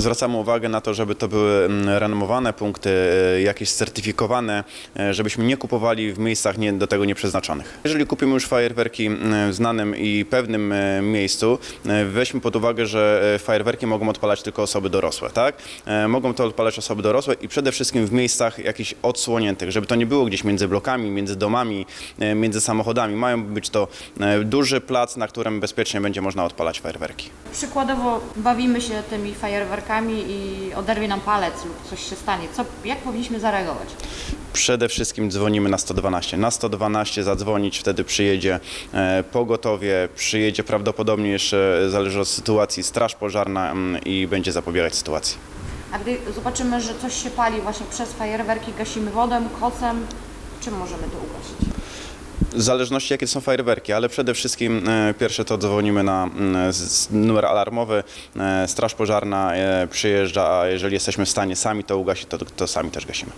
Zwracamy uwagę na to, żeby to były mm, renomowane punkty, e, jakieś certyfikowane, e, żebyśmy nie kupowali w miejscach nie, do tego nieprzeznaczonych. Jeżeli kupimy już fajerwerki mm, w znanym i pewnym miejscu, weźmy pod uwagę, że fajerwerki mogą odpalać tylko osoby dorosłe, tak? Mogą to odpalać osoby dorosłe i przede wszystkim w miejscach jakichś odsłoniętych, żeby to nie było gdzieś między blokami, między domami, między samochodami. Mają być to duży plac, na którym bezpiecznie będzie można odpalać fajerwerki. Przykładowo bawimy się tymi fajerwerkami i oderwie nam palec lub coś się stanie. Co, jak powinniśmy zareagować? Przede wszystkim dzwonimy na 112. Na 112 zadzwonić, wtedy przyjedzie e, pogotowie, przyjedzie prawdopodobnie jeszcze, e, zależy od sytuacji, straż pożarna mm, i będzie zapobiegać sytuacji. A gdy zobaczymy, że coś się pali właśnie przez fajerwerki, gasimy wodą, kocem, czym możemy to ugasić? W zależności jakie są fajerwerki, ale przede wszystkim e, pierwsze to dzwonimy na mm, z- numer alarmowy, e, straż pożarna e, przyjeżdża, a jeżeli jesteśmy w stanie sami to ugasić, to, to sami też gasimy.